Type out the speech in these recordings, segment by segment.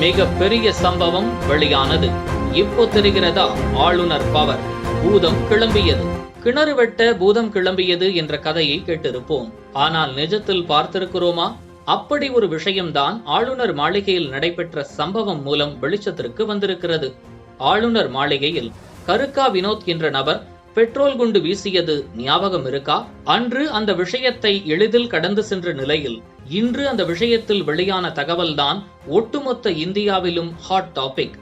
மிக பெரிய சம்பவம் வெளியானது. இப்போ தெரிகிறதா ஆளுநர் பவர். பூதம் கிளம்பியது. கிணறு வெட்ட பூதம் கிளம்பியது என்ற கதையை கேட்டிருப்போம். ஆனால் நிஜத்தில் பார்த்திருக்கிறோமா? அப்படி ஒரு விஷயம்தான் ஆளுநர் மாளிகையில் நடைபெற்ற சம்பவம் மூலம் வெளிச்சத்திற்கு வந்திருக்கிறது. ஆளுநர் மாளிகையில் கருக்கா வினோத் என்ற நபர் பெட்ரோல் குண்டு வீசியது ஞாபகம் இருக்கா? அன்று அந்த விஷயத்தை எளிதில் கடந்து சென்ற நிலையில் இன்று அந்த விஷயத்தில் வெளியான தகவல்தான் ஒட்டுமொத்த இந்தியாவிலும் ஹாட் டாபிக்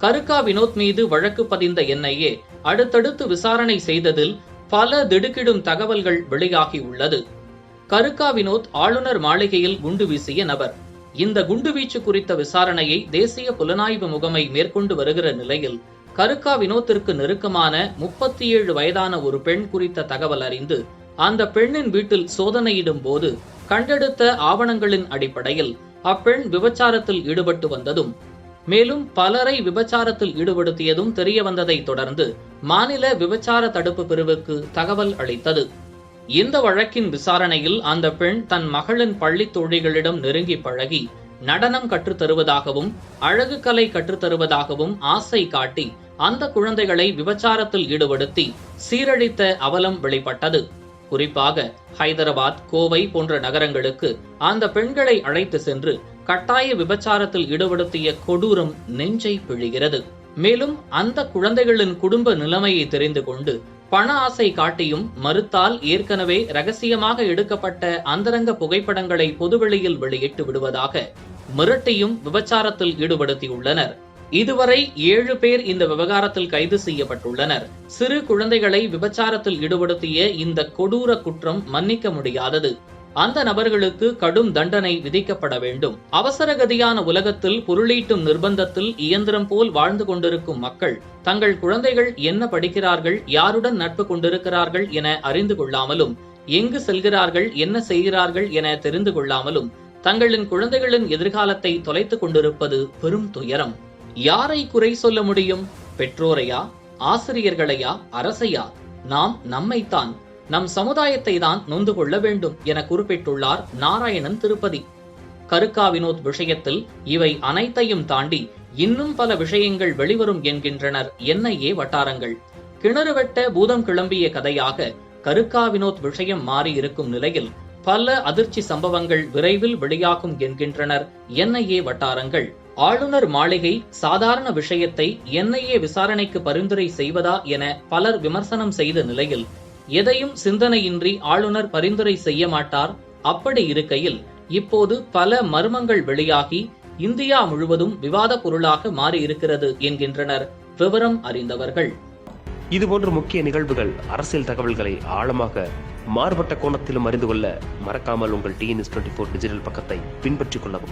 கருக்கா வினோத் மீது வழக்கு பதிந்த என்ஐஏ அடுத்தடுத்து விசாரணை செய்ததில் பல திடுக்கிடும் தகவல்கள் வெளியாகி உள்ளது. கருக்கா வினோத் ஆளுநர் மாளிகையில் குண்டு வீசிய நபர். இந்த குண்டுவீச்சு குறித்த விசாரணையை தேசிய புலனாய்வு முகமை மேற்கொண்டு வருகிற நிலையில் கருக்கா வினோத்திற்கு நெருக்கமான முப்பத்தி ஏழு வயதான ஒரு பெண் குறித்த தகவல் அறிந்து அந்த பெண்ணின் வீட்டில் சோதனையிடும் போது கண்டெடுத்த ஆவணங்களின் அடிப்படையில் அப்பெண் விபச்சாரத்தில் ஈடுபட்டு வந்ததும் மேலும் பலரை விபச்சாரத்தில் ஈடுபடுத்தியதும் தெரிய வந்ததை தொடர்ந்து மாநில விபச்சார தடுப்பு பிரிவுக்கு தகவல் அளித்தது. இந்த வழக்கின் விசாரணையில் அந்த பெண் தன் மகளின் பள்ளி தோழிகளிடம் நெருங்கி பழகி நடனம் கற்றுத் தருவதாகவும் அழகு கலை கற்றுத் தருவதாகவும் ஆசை காட்டி அந்த குழந்தைகளை விபச்சாரத்தில் ஈடுபடுத்தி சீரழித்த அவலம் வெளிப்பட்டது. குறிப்பாக ஹைதராபாத் கோவை போன்ற நகரங்களுக்கு அந்த பெண்களை அழைத்து சென்று கட்டாய விபச்சாரத்தில் ஈடுபடுத்திய கொடூரம் நெஞ்சை பிழிகிறது. மேலும் அந்த குழந்தைகளின் குடும்ப நிலைமையை தெரிந்து கொண்டு பண ஆசை காட்டியும் மறுத்தால் ஏற்கனவே ரகசியமாக எடுக்கப்பட்ட அந்தரங்க புகைப்படங்களை பொதுவெளியில் வெளியிட்டு விடுவதாக மிரட்டியும் விபச்சாரத்தில் ஈடுபடுத்தியுள்ளனர். இதுவரை ஏழு பேர் இந்த விவகாரத்தில் கைது செய்யப்பட்டுள்ளனர். சிறு குழந்தைகளை விபச்சாரத்தில் ஈடுபடுத்திய இந்த கொடூர குற்றம் மன்னிக்க முடியாதது. அந்த நபர்களுக்கு கடும் தண்டனை விதிக்கப்பட வேண்டும். அவசரகதியான உலகத்தில் பொருளீட்டும் நிர்பந்தத்தில் இயந்திரம் போல் வாழ்ந்து கொண்டிருக்கும் மக்கள் தங்கள் குழந்தைகள் என்ன படிக்கிறார்கள் யாருடன் நட்பு கொண்டிருக்கிறார்கள் என அறிந்து கொள்ளாமலும் எங்கு செல்கிறார்கள் என்ன செய்கிறார்கள் என தெரிந்து கொள்ளாமலும் தங்களின் குழந்தைகளின் எதிர்காலத்தை தொலைத்துக் கொண்டிருப்பது பெரும் துயரம். யாரை குறை சொல்ல முடியும்? பெற்றோரையா? ஆசிரியர்களையா? அரசையா? நாம் நம்மைத்தான் நம் சமுதாயத்தை தான் நொந்து கொள்ள வேண்டும் என குறிப்பிட்டுள்ளார் நாராயணன் திருப்பதி. கருக்கா வினோத் விஷயத்தில் இவை அனைத்தையும் தாண்டி இன்னும் பல விஷயங்கள் வெளிவரும் என்கின்றனர் என்ஐஏ வட்டாரங்கள். கிணறு வெட்ட பூதம் கிளம்பிய கதையாக கருக்கா வினோத் விஷயம் மாறி இருக்கும் நிலையில் பல அதிர்ச்சி சம்பவங்கள் விரைவில் வெளியாகும் என்கின்றனர் என்ஐஏ வட்டாரங்கள். ஆளுநர் மாளிகை சாதாரண விஷயத்தை என்ஐஏ விசாரணைக்கு பரிந்துரை செய்வதா என பலர் விமர்சனம் செய்த நிலையில் எதையும் சிந்தனையின்றி ஆளுநர் பரிந்துரை செய்ய மாட்டார். அப்படி இருக்கையில் இப்போது பல மர்மங்கள் வெளியாகி இந்தியா முழுவதும் விவாத பொருளாக மாறியிருக்கிறது என்கின்றனர். விவரம் அறிந்தவர்கள். இதுபோன்ற முக்கிய நிகழ்வுகள் அரசியல் தகவல்களை ஆழமாக மாறுபட்ட கோணத்திலும் அறிந்து கொள்ள மறக்காமல் உங்கள் டிஎன்எஸ் டுவெண்ட்டி ஃபோர் டிஜிட்டல் பக்கத்தை பின்பற்றிக் கொள்ளவும்.